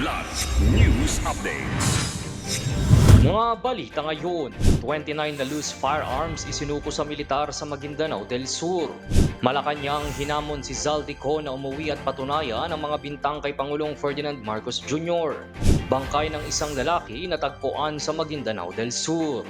Kidlat News Updates. Mga balita ngayon, 29 na loose firearms isinuko sa militar sa Maguindanao del Sur. Malacanang hinamon si Zaldico na umuwi at patunayan ang mga bintang kay Pangulong Ferdinand Marcos Jr. Bangkay ng isang lalaki natagpuan sa Maguindanao del Sur.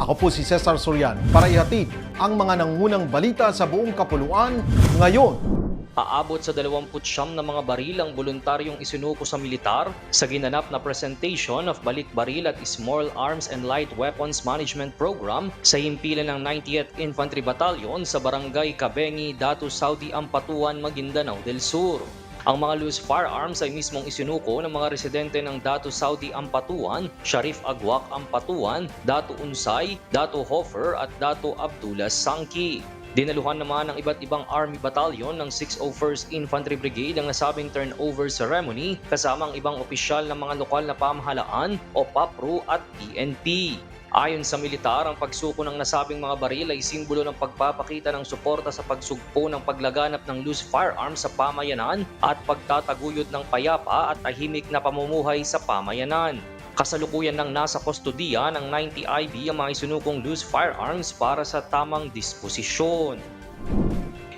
Ako po si Cesar Sorian para ihatid ang mga nangunang balita sa buong kapuluan ngayon. Aabot sa 29 na mga baril ang voluntaryong isinuko sa militar sa ginanap na presentation of Balik Baril at Small Arms and Light Weapons Management Program sa himpilan ng 90th Infantry Battalion sa Barangay Kabengi, Datu Saudi, Ampatuan, Maguindanao del Sur. Ang mga loose firearms ay mismong isinuko ng mga residente ng Datu Saudi Ampatuan, Sharif Agwak Ampatuan, Datu Unsay, Datu Hofer at Datu Abdullah Sangki. Dinaluhan naman ng iba't ibang Army Battalion ng 601st Infantry Brigade ang nasabing turnover ceremony kasama ang ibang opisyal ng mga lokal na pamahalaan o PAPRO at PNP. Ayon sa militar, ang pagsuko ng nasabing mga baril ay simbolo ng pagpapakita ng suporta sa pagsugpo ng paglaganap ng loose firearms sa pamayanan at pagtataguyod ng payapa at tahimik na pamumuhay sa pamayanan. Kasalukuyan ng nasa kustodiya ng 90 IB ang mga isinukong loose firearms para sa tamang disposisyon.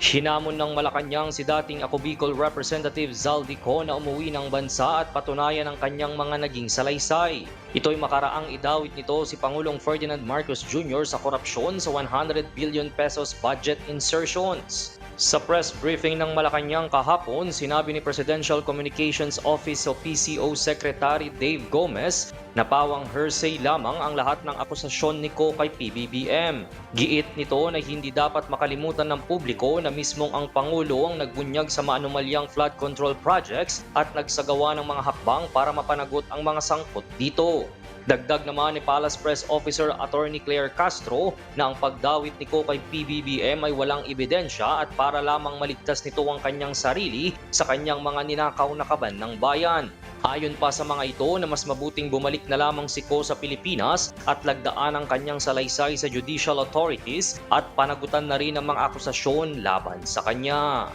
Hinamon ng Malacanang si dating Ako Bicol Representative Zaldico na umuwi ng bansa at patunayan ang kanyang mga naging salaysay. Ito'y makaraang idawit nito si Pangulong Ferdinand Marcos Jr. sa korupsyon sa 100 billion pesos budget insertions. Sa press briefing ng Malacanang kahapon, sinabi ni Presidential Communications Office o PCO Secretary Dave Gomez na pawang hearsay lamang ang lahat ng akusasyon ni Ko kay PBBM. Giit nito na hindi dapat makalimutan ng publiko na mismong ang Pangulo ang nagbunyag sa maanumalyang flood control projects at nagsagawa ng mga hakbang para mapanagot ang mga sangkot dito. Dagdag naman ni Palace Press Officer Attorney Claire Castro na ang pagdawit ni Ko kay PBBM ay walang ebidensya at para lamang maligtas nito ang kanyang sarili sa kanyang mga ninakaw na kaban ng bayan. Ayon pa sa mga ito na mas mabuting bumalik na lamang si Ko sa Pilipinas at lagdaan ang kanyang salaysay sa judicial authorities at panagutan na rin ang mga akusasyon laban sa kanya.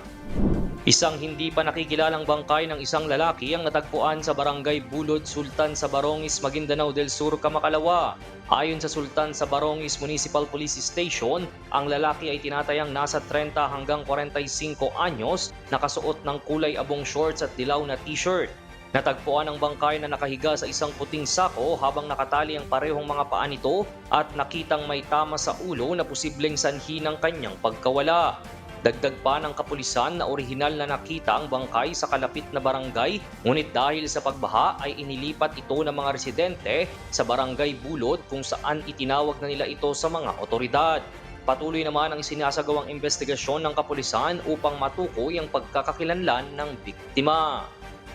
Isang hindi pa nakikilalang bangkay ng isang lalaki ang natagpuan sa barangay Bulod, Sultan sa Barongis, Maguindanao del Sur, Kamakalawa. Ayon sa Sultan sa Barongis Municipal Police Station, ang lalaki ay tinatayang nasa 30 hanggang 45 anyos, nakasuot ng kulay abong shorts at dilaw na t-shirt. Natagpuan ang bangkay na nakahiga sa isang puting sako habang nakatali ang parehong mga paa nito at nakitang may tama sa ulo na posibleng sanhi ng kanyang pagkawala. Dagdag pa ng kapulisan na orihinal na nakita ang bangkay sa kalapit na barangay, ngunit dahil sa pagbaha ay inilipat ito ng mga residente sa barangay Bulod kung saan itinawag na nila ito sa mga otoridad. Patuloy naman ang isinasagawang investigasyon ng kapulisan upang matukoy ang pagkakakilanlan ng biktima.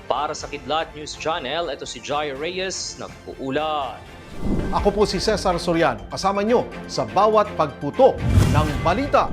Para sa Kidlat News Channel, ito si Jai Reyes, nagpuulat. Ako po si Cesar Sorian, kasama nyo sa bawat pagputo ng balita.